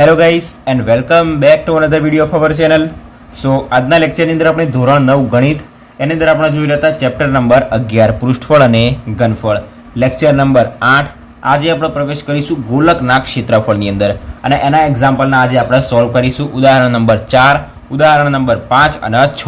Hello guys and welcome back to another video of our channel so આજના લેક્ચરની અંદર આપણે ધોરણ નવ ગણિત, એની અંદર આપણે જોઈ લેતા ચેપ્ટર નંબર અગિયાર, પૃષ્ઠફળ અને ઘનફળ. લેક્ચર નંબર આઠ, આજે આપણે પ્રવેશ કરીશું ગોલકના ક્ષેત્રફળની અંદર. અને એના એક્ઝામ્પલના આજે આપણે સોલ્વ કરીશું. ઉદાહરણ નંબર ચાર, ઉદાહરણ નંબર પાંચ અને છ.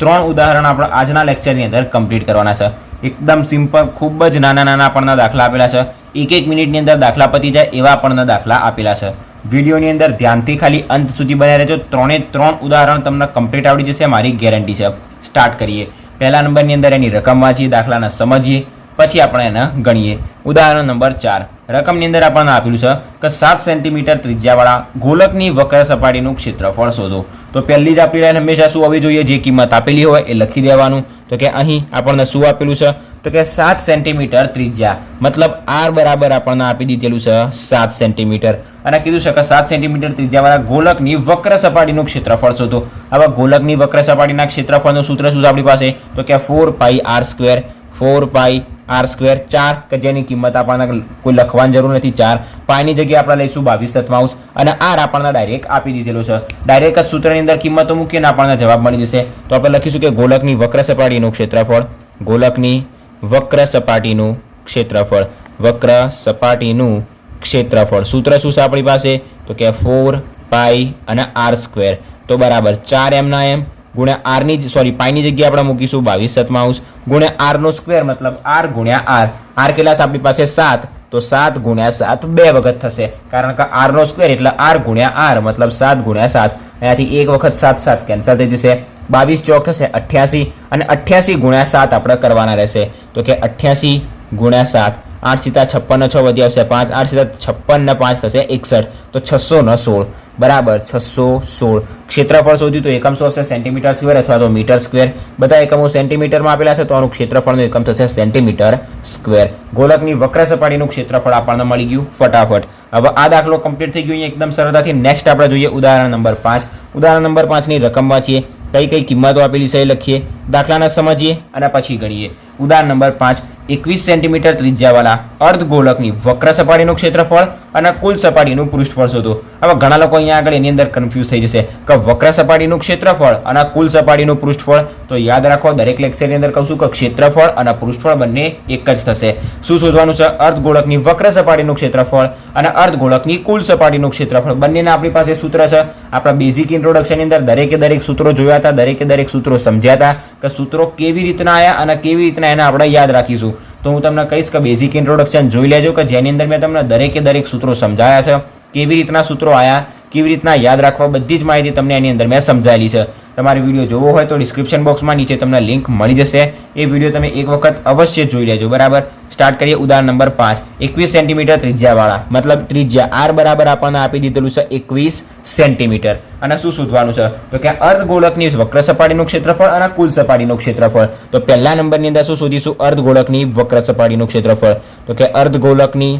ત્રણ ઉદાહરણ આપણે આજના લેક્ચરની અંદર કમ્પ્લીટ કરવાના છે. એકદમ સિમ્પલ ખૂબ જ નાના નાના આપણને દાખલા આપેલા છે. એક એક મિનિટની અંદર દાખલા પતી જાય એવા આપણને દાખલા આપેલા છે. વિડીયોની અંદર ધ્યાનથી ખાલી અંત સુધી બનાવી રહેજો. ત્રણે ત્રણ ઉદાહરણ તમને કમ્પ્લીટ આવડી જશે, મારી ગેરંટી છે. સ્ટાર્ટ કરીએ. પહેલા નંબરની અંદર એની રકમ વાંચીએ, દાખલાને સમજીએ, પછી આપણે એને ગણીએ. ઉદાહરણ નંબર ચાર. રકમની અંદર આપણને આપેલું છે કે સાત સેન્ટીમીટર ત્રિજ્યાવાળા ગોલકની વક્ર સપાટીનું ક્ષેત્રફળ શોધો. તો પહેલી જ આપણી લાઈન હંમેશા શું હોવી જોઈએ? જે કિંમત આપેલી હોય એ લખી દેવાનું. તો કે અહીં આપણને શું આપેલું છે? તો કે સાત સેન્ટીમીટર ત્રિજ્યા. મતલબ આર બરાબર આપણને આપી દીધેલું છે સાત સેન્ટીમીટર. અને કીધું છે કે સાત સેન્ટીમીટર ત્રિજ્યાવાળા ગોલકની વક્ર સપાટીનું ક્ષેત્રફળ શોધો. આવા ગોલકની વક્ર સપાટીના ક્ષેત્રફળનું સૂત્ર શું છે આપણી પાસે? તો કે four pi R square four pi R square ચાર, કે જેની કિંમત આપણને કોઈ લખવાની જરૂર નથી. ચાર, પાયની જગ્યાએ આપણે લઈશું બાવીસ સત્તાવીસ અને આર આપણને ડાયરેક્ટ આપી દીધેલું છે. ડાયરેક્ટ જ સૂત્રની અંદર કિંમતો મૂકીને આપણને જવાબ મળી જશે. તો આપણે લખીશું કે ગોલકની વક્ર સપાટીનું ક્ષેત્રફળ, ગોલકની વક્ર સપાટીનું ક્ષેત્રફળ વક્ર સપાટીનું ક્ષેત્રફળ. સૂત્ર શું છે આપણી પાસે? તો કે ફોર પાઈ અને આર સ્ક્વેર તો બરાબર ચાર એમના એમ ગુણ્યા આરની સોરી પાઈની જગ્યાએ આપણે મૂકીશું બાવીસ સતમાઉસ ગુણ્યા આરનો સ્ક્વેર મતલબ આર ગુણ્યા આર. આર કેટલા આપણી પાસે સાત. તો સાત ગુણ્યા સાત બે વખત થશે. કારણ કે આરનો સ્ક્વેર એટલે આર ગુણ્યા આર મતલબ સાત ગુણ્યા સાત. અહીંયાથી એક વખત સાત સાત કેન્સલ થઈ જશે. બાવીસ ચોક થશે અઠ્યાસી. અને અઠ્યાસી ગુણ્યા સાત આપણે કરવાના રહેશે. તો કે અઠ્યાસી ગુણ્યા સાત. આઠ સીતા છપ્પન છ વધી આવશે પાંચ, આઠ સીતા છપ્પન ને પાંચ થશે એકસઠ, તો છસો ને સોળ. બરાબર, છસો સોળ. ક્ષેત્રફળ શોધ્યું તો એકમ શું હશે? સેન્ટીમીટર સ્ક્વેર અથવા તો મીટર સ્ક્વેર. બધા એકમો સેન્ટીમીટરમાં આપેલા છે, તો આનું ક્ષેત્રફળનું એકમ થશે સેન્ટીમીટર સ્ક્વેર. ગોલકની વક્ર સપાટીનું ક્ષેત્રફળ આપણને મળી ગયું ફટાફટ. હવે આ દાખલો કમ્પ્લીટ થઈ ગયો એકદમ સરળતાથી. નેક્સ્ટ આપણે જોઈએ ઉદાહરણ નંબર પાંચ. ઉદાહરણ નંબર પાંચની રકમ વાંચીએ. કઈ કઈ કિંમતો આપેલી છે એ લખીએ. દાખલાને સમજીએ અને પછી ગણીએ. ઉદાહરણ નંબર પાંચ. એકવીસ સેન્ટીમીટર ત્રિજ્યાવાળા અર્ધગોલકની વક્ર સપાટીનું ક્ષેત્રફળ અને કુલ સપાટીનું પૃષ્ઠફળ શોધો. હવે ઘણા લોકો અહીંયા આગળ એની અંદર કન્ફ્યુઝ થઈ જશે કે વક્ર સપાટીનું ક્ષેત્રફળ અને કુલ સપાટીનું પૃષ્ઠફળ. તો યાદ રાખો, દરેક લેક્ચરની અંદર કહું છું કે ક્ષેત્રફળ અને પૃષ્ઠફળ બંને એક જ થશે. શું શોધવાનું છે? અર્ધગોળકની વક્ર સપાટીનું ક્ષેત્રફળ અને અર્ધગોળકની કુલ સપાટીનું ક્ષેત્રફળ. બંનેના આપણી પાસે સૂત્ર છે. આપણા બેઝિક ઇન્ટ્રોડક્શનની અંદર દરેકે દરેક સૂત્રો જોયા હતા, દરેકે દરેક સૂત્રો સમજ્યા હતા કે સૂત્રો કેવી રીતના આવ્યા અને કેવી રીતના એને આપણે યાદ રાખીશું. તો હું તમને કહીશ કે બેઝિક ઇન્ટ્રોડક્શન જોઈ લેજો કે જેની અંદર મેં તમને દરેકે દરેક સૂત્રો સમજાયા છે, કેવી રીતના સૂત્રો આવ્યા કેવી રીતના યાદ રાખવા બધી જ માહિતી તમને એની અંદર મેં સમજાયેલી છે. તમારે વીડિયો જોવો હોય તો ડિસ્ક્રિપ્શન બોક્સમાં નીચે તમને લિંક મળી જશે. એ વીડિયો તમે એક વખત અવશ્ય જોઈ લેજો, બરાબર? સ્ટાર્ટ કરીએ ઉદાહરણ નંબર પાંચ. એકવીસ સેન્ટીમીટર ત્રિજ્યાવાળા. મતલબ ત્રિજ્યા આર બરાબર આપણને આપી દીધેલું છે એકવીસ સેન્ટીમીટર. અને શું શોધવાનું છે? તો કે અર્ધગોળકની વક્ર સપાટીનું ક્ષેત્રફળ અને કુલ સપાટીનું ક્ષેત્રફળ. તો પહેલા નંબરની અંદર શું શોધીશું? અર્ધગોળકની વક્ર સપાટીનું ક્ષેત્રફળ. તો કે અર્ધગોળકની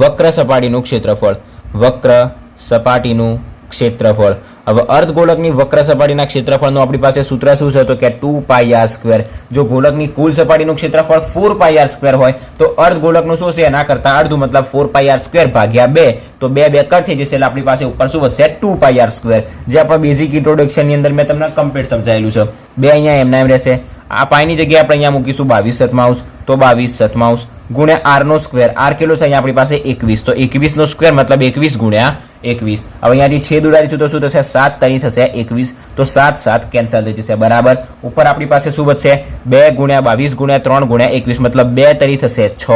વક્ર સપાટીનું ક્ષેત્રફળ. વક્ર સપાટીનું ક્ષેત્રફળ. હવે અર્ધગોળકની વક્ર સપાટીના ક્ષેત્રફળનું આપણી પાસે સૂત્ર શું છે? તો કે ટુ પાઈ આર સ્ક્વેર જો ગોળકની કુલ સપાટીનું ક્ષેત્રફળ ફોર પાઈ આર સ્ક્વેર હોય, તો અર્ધગોળકનું શું છે? એના કરતાં અડધું મતલબ ફોર પાઈ આર સ્ક્વેર ભાગ્યા બે. તો બે બે કટ થઈ જશે એટલે આપણી પાસે ઉપર શું વધશે? ટુ પાઈ આર સ્ક્વેર જે આપણે બેઝિક ઇન્ટ્રોડક્શનની અંદર મેં તમને કમ્પ્લીટ સમજાયેલું છે. બે અહીંયા એમના એમ રહેશે. આ પાઈની જગ્યાએ આપણે અહીંયા મૂકીશું બાવીસ સતમાઉસ તો બાવીસ સતમાઉસ ગુણ્યા આરનો સ્ક્વેર આર કેટલો છે? અહીંયા આપણી પાસે એકવીસ. તો એકવીસનો સ્ક્વેર મતલબ એકવીસ ગુણ્યા એકવીસ. હવે અહીંયાથી છેદ ઉડાડીશું તો શું થશે? સાત તરી થશે. એકવીસ. તો સાત સાત કેન્સલ થઈ જશે. બરાબર? ઉપર આપણી પાસે શું વધશે? બે ગુણ્યા બાવીસ ગુણ્યા ત્રણ ગુણ્યા એકવીસ. મતલબ બે તરી થશે. છ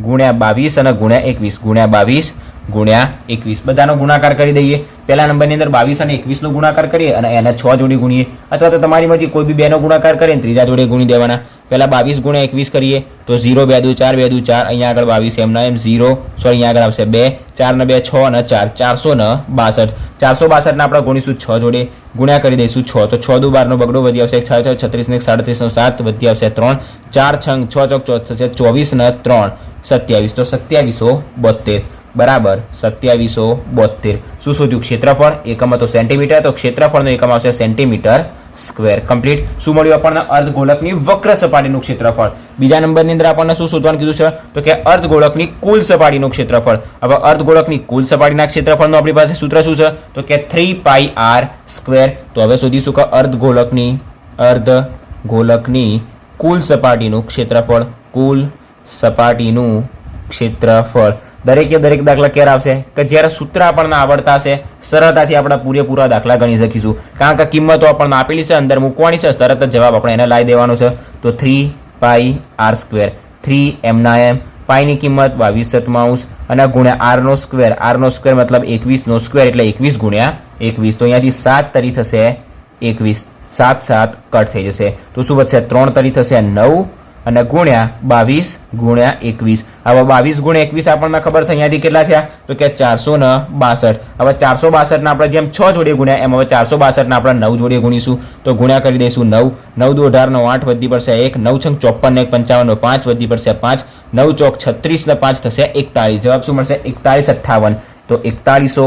ગુણ્યા બાવીસ અને ગુણ્યા એકવીસ. ગુણ્યા બાવીસ ગુણ્યા એકવીસ. બધાનો ગુણાકાર કરી દઈએ. પહેલા નંબરની અંદર બાવીસ અને એકવીસનો ગુણાકાર કરીએ અને એને છ જોડે ગુણીએ. અથવા તો તમારીમાંથી કોઈ બી બેનો ગુણાકાર કરીએ ત્રીજા જોડે ગુણી દેવાના. પહેલા બાવીસ ગુણ્યા એકવીસ કરીએ તો ઝીરો બે દુ ચાર, બે દુ ચાર. અહીંયા આગળ બાવીસ એમના એમ ઝીરો. સોરી, અહીંયા આગળ આવશે બે. ચાર ને બે છ અને ચાર. ચારસો ને બાસઠ. ચારસો બાસઠને આપણે ગુણીશું છ જોડે. ગુણ્યા કરી દઈશું છ. તો છ દુ બારનો બગડો વધી આવશે. છ છ છત્રીસ ને સાડત્રીસનો સાત વધી આવશે ત્રણ. ચાર છ છ ચોક ચો થશે ચોવીસ ને ત્રણ. સત્યાવીસ. તો સત્યાવીસો બોતેર બરાબર. સત્યાવીસો બોતેર શું શોધ્યું? ક્ષેત્રફળ. એકમ હતો સેન્ટીમીટર. તો ક્ષેત્રફળનો એકમ આવશે સેન્ટીમીટર સ્ક્વેર. કમ્પ્લીટ. શું મળ્યું આપણને? અર્ધગોળકની વક્ર સપાટીનું ક્ષેત્રફળ. બીજા નંબરની અંદર આપણને શું શોધવાનું કીધું છે? તો કે અર્ધગોળકની કુલ સપાટીનું ક્ષેત્રફળ. હવે અર્ધગોળકની કુલ સપાટીના ક્ષેત્રફળનું આપણી પાસે સૂત્ર શું છે? તો કે થ્રી પાઈ આર સ્ક્વેર. તો હવે શોધીશું કે અર્ધગોળકની અર્ધગોળકની કુલ સપાટીનું ક્ષેત્રફળ. કુલ સપાટીનું ક્ષેત્રફળ. દરેકે દરેક દાખલા ક્યારે આવશે કે જ્યારે સૂત્ર આપણને આવડતા હશે, સરળતાથી આપણે પૂરેપૂરા દાખલા ગણી શકીશું. કારણ કે કિંમતો આપણને આપેલી છે, અંદર મૂકવાની છે, તરત જ જવાબ આપણે એને લાવી દેવાનો છે. તો three pi R square three એમના એમ પાઈની કિંમત બાવીસ સતમાઉસ અને ગુણ્યા આરનો સ્ક્વેર આરનો સ્ક્વેર મતલબ એકવીસનો સ્ક્વેર એટલે એકવીસ ગુણ્યા એકવીસ. તો અહીંયાથી સાત તરી થશે, એકવીસ. સાત સાત કટ થઈ જશે. તો શું વધશે? ત્રણ તરી થશે, નવ. અને ગુણ્યા બાવીસ ગુણ્યા એકવીસ. હવે બાવીસ ગુણ્યા એકવીસ આપણને ખબર છે, અહીંયાથી કેટલા થયા? તો કે ચારસો ને બાસઠ. હવે ચારસો બાસઠના આપણે જેમ છ જોડે ગુણ્યા, એમ હવે ચારસો બાસઠના આપણે નવ જોડે ગુણીશું. તો ગુણ્યા કરી દઈશું નવ. નવ દો અઢાર નવ આઠ વધી પડશે એક. નવ છંગ ચોપન એક પંચાવન પાંચ વધી પડશે પાંચ. નવ ચોક છત્રીસ ને પાંચ થશે એકતાળીસ. જવાબ શું મળશે? એકતાળીસ અઠ્ઠાવન. તો એકતાળીસો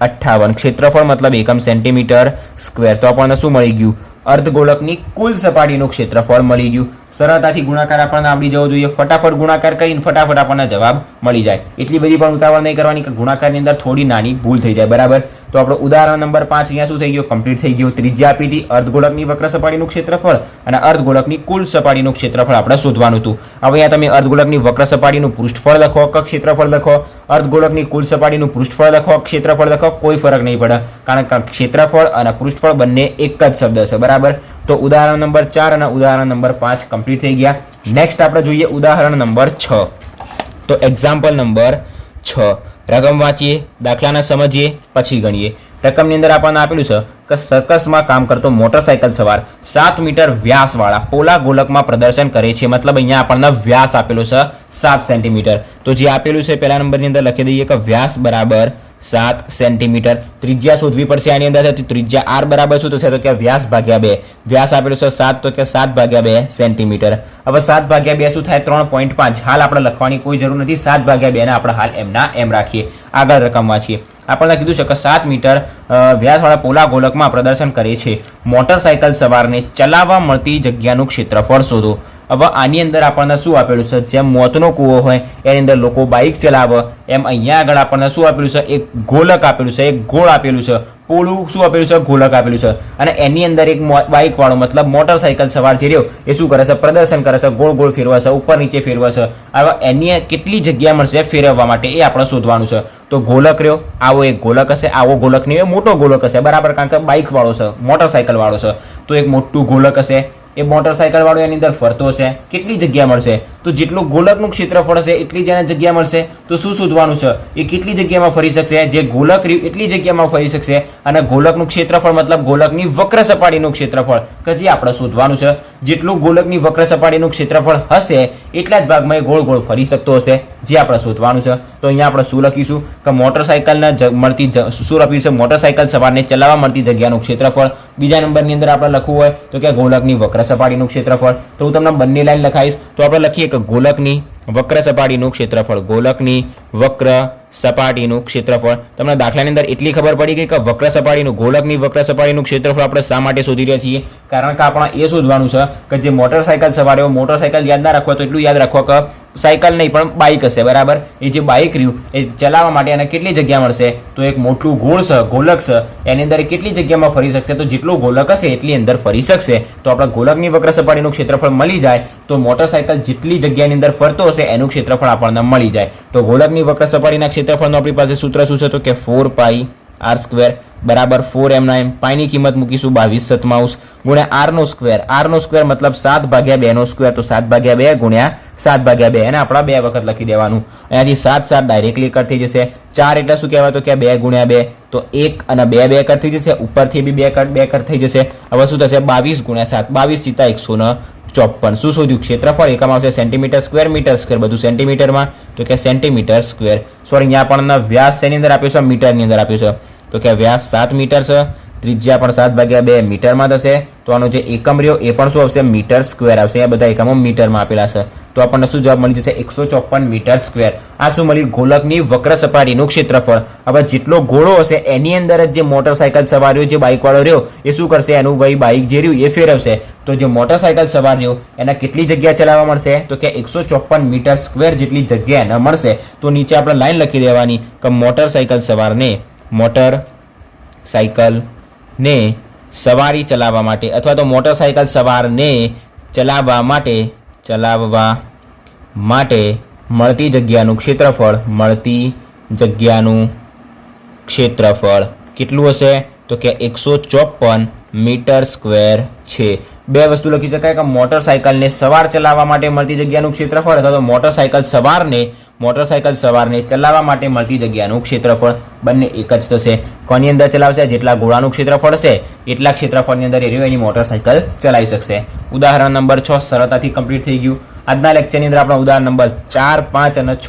અઠ્ઠાવન. ક્ષેત્રફળ મતલબ એકમ સેન્ટીમીટર સ્ક્વેર. તો આપણને શું મળી ગયું? અર્ધગોળકની કુલ સપાટીનું ક્ષેત્રફળ મળી ગયું. સરળતાથી ગુણાકાર આપણને આવડી જવો જોઈએ. ફટાફટ ગુણાકાર કરીને ફટાફટ આપણને જવાબ મળી જાય. એટલી બધી પણ ઉતાવળ નહીં કરવાની કે ગુણાકારની અંદર થોડી નાની ભૂલ થઈ જાય. બરાબર? તો આપણો ઉદાહરણ નંબર પાંચ અહીંયા શું થઈ ગયો? કમ્પ્લીટ થઈ ગયો. ત્રિજ્યા હતી અર્ધગોળકની વક્ર સપાટીનું ક્ષેત્રફળ અને અર્ધગોળકની કુલ સપાટીનું ક્ષેત્રફળ આપણે શોધવાનું હતું. હવે અહીંયા તમે અર્ધગોળકની વક્ર સપાટીનું પૃષ્ઠફળ લખો કે ક્ષેત્રફળ લખો. અર્ધગોળકની કુલ સપાટીનું પૃષ્ઠફળ લખો ક્ષેત્રફળ લખો. કોઈ ફરક નહીં પડે. કારણ કે ક્ષેત્રફળ અને પૃષ્ઠફળ બંને એક જ શબ્દ છે. બરાબર? તો ઉદાહરણ નંબર ચાર અને ઉદાહરણ નંબર પાંચ કમ્પ્લીટ થઈ ગયા. નેક્સ્ટ આપણે જોઈએ ઉદાહરણ નંબર છ. તો એક્ઝામ્પલ નંબર છ. રકમ વાંચીએ, દાખલાને સમજીએ, પછી ગણીએ. રકમની અંદર આપણને આપેલું છે કે સર્કસમાં કામ કરતો મોટરસાયકલ સવાર સાત મીટર વ્યાસવાળા પોલા ગોલકમાં પ્રદર્શન કરે છે. મતલબ અહીંયા આપણને વ્યાસ આપેલો છે સાત સેન્ટીમીટર તો જે આપેલું છે, પહેલા નંબરની અંદર લખી દઈએ કે વ્યાસ બરાબર સાત સેન્ટીમીટર. ત્રિજ્યા શોધવી પડશે આની અંદર. ત્રિજ્યા આર બરાબર શું થશે? તો કે વ્યાસ ભાગ્યા બે. વ્યાસ આપેલું છે સાત, તો કે સાત ભાગ્યા બે સેન્ટીમીટર. હવે સાત ભાગ્યા બે શું થાય? ત્રણ પોઈન્ટ પાંચ. હાલ આપણે લખવાની કોઈ જરૂર નથી. સાત ભાગ્યા બે ને આપણે હાલ એમના એમ રાખીએ. આગળ રકમમાં છીએ આપણને કીધું છે કે સાત મીટર વ્યાસવાળા પોલા ગોલકમાં પ્રદર્શન કરે છે. મોટરસાયકલ સવારને ચલાવવા મળતી જગ્યાનું ક્ષેત્રફળ શોધો. હવે આની અંદર આપણને શું આપેલું છે? જેમ મોતનો કૂવો હોય, એની અંદર લોકો બાઇક ચલાવે, એમ અહીંયા આગળ આપણને શું આપેલું છે? એક ગોલક આપેલું છે, એક ગોળ આપેલું છે. પોળું શું આપેલું છે? ગોલક આપેલું છે. અને એની અંદર એક બાઇકવાળો મતલબ મોટરસાયકલ સવાર જે રહ્યો, એ શું કરે છે? પ્રદર્શન કરે છે, ગોળ ગોળ ફેરવે છે, ઉપર નીચે ફેરવે છે. હવે એની કેટલી જગ્યા મળશે ફેરવવા માટે એ આપણે શોધવાનું છે. તો ગોલક રહ્યો, આવો એક ગોલક હશે, આવો ગોલક નહીં મોટો ગોલક હશે. બરાબર, કારણ કે બાઇકવાળો છે મોટરસાઇકલવાળો છે. તો એક મોટું ગોલક હશે એ મોટરસાયકલ વાળો એની અંદર ફરતો હશે, કેટલી જગ્યા મળશે? તો જેટલું ગોલકનું ક્ષેત્રફળ હશે, એટલી જ જગ્યા મળશે. તો શું શોધવાનું છે? એ કેટલી જગ્યામાં ફરી શકશે? જે ગોલક રહ્યું, એટલી જગ્યામાં ફરી શકશે. અને ગોલકનું ક્ષેત્રફળ મતલબ ગોલકની વક્ર સપાટીનું ક્ષેત્રફળ. કે જે આપણે શોધવાનું છે, જેટલું ગોલકની વક્ર સપાટીનું ક્ષેત્રફળ હશે, એટલા જ ભાગમાં એ ગોળ ગોળ ફરી શકતો હશે. જે આપણે શોધવાનું છે. તો અહીંયા આપણે શું લખીશું? કે મોટરસાયકલને મળતી શું લખ્યું છે? મોટરસાયકલ સવારને ચલાવવા મળતી જગ્યાનું ક્ષેત્રફળ. બીજા નંબરની અંદર આપણે લખવું હોય તો કે ગોલકની વક્ર સપાટીનું ક્ષેત્રફળ. તો હું તમને બંને લાઈન લખાઈશ તો આપણે લખીએ કે ગોલકની વક્ર સપાટીનું ક્ષેત્રફળ. ગોલકની વક્ર સપાટીનું ક્ષેત્રફળ. તમને દાખલાની અંદર એટલી ખબર પડી ગઈ કે વક્ર સપાટીનું, ગોલકની વક્ર સપાટીનું ક્ષેત્રફળ આપણે શા માટે શોધી રહ્યા છીએ? કારણ કે આપણે એ શોધવાનું છે કે જે મોટરસાયકલ સવારે મોટરસાયકલ યાદ ના રાખવા તો એટલું યાદ રાખવા કે સાયકલ નહીં, પણ બાઇક હશે, બરાબર? એ જે બાઇક રહ્યું, એ ચલાવવા માટે એને કેટલી જગ્યા મળશે? તો એક મોટું ગોળ છે, ગોલક છે, એની અંદર કેટલી જગ્યામાં ફરી શકશે? તો જેટલું ગોલક હશે, એટલી અંદર ફરી શકશે. તો આપણે ગોલકની વક્ર સપાટીનું ક્ષેત્રફળ મળી જાય, તો મોટરસાયકલ જેટલી જગ્યાની અંદર ફરતો હશે, એનું ક્ષેત્રફળ આપણને મળી જાય. તો ગોલકની વક્ર સપાટીના ક્ષેત્રફળનું આપણી પાસે સૂત્ર શું છે? તો કે ફોર પાઈ આર સ્ક્વેર બરાબર ફોર એમના એમ પાઈની કિંમત મૂકીશું બાવીસ સતમાઉસ ગુણ્યા આરનો સ્ક્વેર આરનો સ્ક્વેર મતલબ સાત ભાગ્યા બેનો સ્ક્વેર તો સાત ભાગ્યા બે ગુણ્યા સાત ભાગ્યા બે. એને આપણા બે વખત લખી દેવાનું. અહીંયાથી સાત સાત ડાયરેક્ટલી કટ થઈ જશે. ચાર એટલે શું કહેવાય તો કે બે ગુણ્યા બે. તો એક અને બે બે કટ થઈ જશે. ઉપરથી બી બે કટ બે કટ થઈ જશે. હવે શું થશે? બાવીસ ગુણ્યા સાત. બાવીસ સીતા એકસો ને ચોપન. શું શોધ્યું? ક્ષેત્રફળ એકમ આવશે સેન્ટીમીટર સ્ક્વેર મીટર સ્ક્વેર બધું સેન્ટીમીટરમાં તો કે સેન્ટીમીટર સ્ક્વેર સોરી અહીંયા આપણને વ્યાસ શેની અંદર આપ્યો છે? મીટરની અંદર આપ્યું છે. તો કે વ્યાસ સાત મીટર છે, ત્રિજ્યા પણ સાત ભાગ્યા બે મીટરમાં થશે. તો આનો જે એકમ રહ્યો એ પણ શું આવશે? મીટર સ્ક્વેર આવશે. આ બધા એકમો મીટરમાં આપેલા છે. તો આપણને શું જવાબ મળી જશે? એકસો ચોપન મીટર સ્ક્વેર. આ શું મળ્યું? ગોલકની વક્ર સપાટીનું ક્ષેત્રફળ. હવે જેટલો ગોળો હશે, એની અંદર જ જે મોટરસાયકલ સવાર રહ્યો, જે બાઇકવાળો રહ્યો, એ શું કરશે? એનું ભાઈ બાઇક જે રહ્યું, એ ફેરવશે. તો જે મોટરસાયકલ સવાર રહ્યો, એના કેટલી જગ્યા ચલાવવા મળશે? તો કે એકસો ચોપન મીટર સ્ક્વેર જેટલી જગ્યા એને મળશે. તો નીચે આપણે લાઈન લખી દેવાની કે મોટરસાયકલ સવારને મોટર સાયકલને સવારી ચલાવવા માટે અથવા તો મોટરસાયકલ સવારને ચલાવવા માટે ચલાવવા માટે મળતી જગ્યાનું ક્ષેત્રફળ, મળતી જગ્યાનું ક્ષેત્રફળ કેટલું હશે? તો કે એકસો ચોપન મીટર સ્ક્વેર છે. બે વસ્તુ લખી શકાય કે મોટરસાયકલને સવાર ચલાવવા માટે મળતી જગ્યાનું ક્ષેત્રફળ અથવા તો મોટરસાયકલ સવારને મોટરસાયકલ સવારને ચલાવવા માટે મળતી જગ્યાનું ક્ષેત્રફળ બંને એક જ થશે. કોની અંદર ચલાવશે? જેટલા ઘોડાનું ક્ષેત્રફળ છે એટલા ક્ષેત્રફળની અંદર એ એની મોટરસાયકલ ચલાવી શકશે. ઉદાહરણ નંબર છ સરળતાથી કમ્પ્લીટ થઈ ગયું. આજના લેક્ચરની અંદર આપણે ઉદાહરણ નંબર ચાર, પાંચ અને છ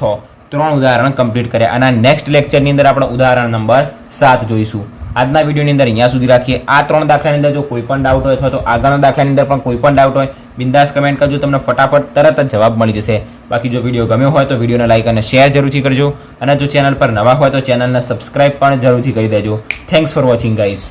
ત્રણ ઉદાહરણ કમ્પ્લીટ કર્યા. અને નેક્સ્ટ લેક્ચરની અંદર આપણે ઉદાહરણ નંબર સાત જોઈશું. આજના વિડીયોની અંદર અહીંયા સુધી રાખીએ. આ ત્રણ દાખલાની અંદર જો કોઈ પણ ડાઉટ હોય અથવા તો આગળના દાખલાની અંદર પણ કોઈ પણ ડાઉટ હોય, બિંદાસ કમેન્ટ કરજો, તમને ફટાફટ તરત જ જવાબ મળી જશે. બાકી જો વીડિયો ગમ્યો હોય તો વિડીયોને લાઇક અને શેર જરૂરથી કરજો. અને જો ચેનલ પર નવા હોય તો ચેનલને સબસ્ક્રાઇબ પણ જરૂરથી કરી દેજો. Thanks for watching guys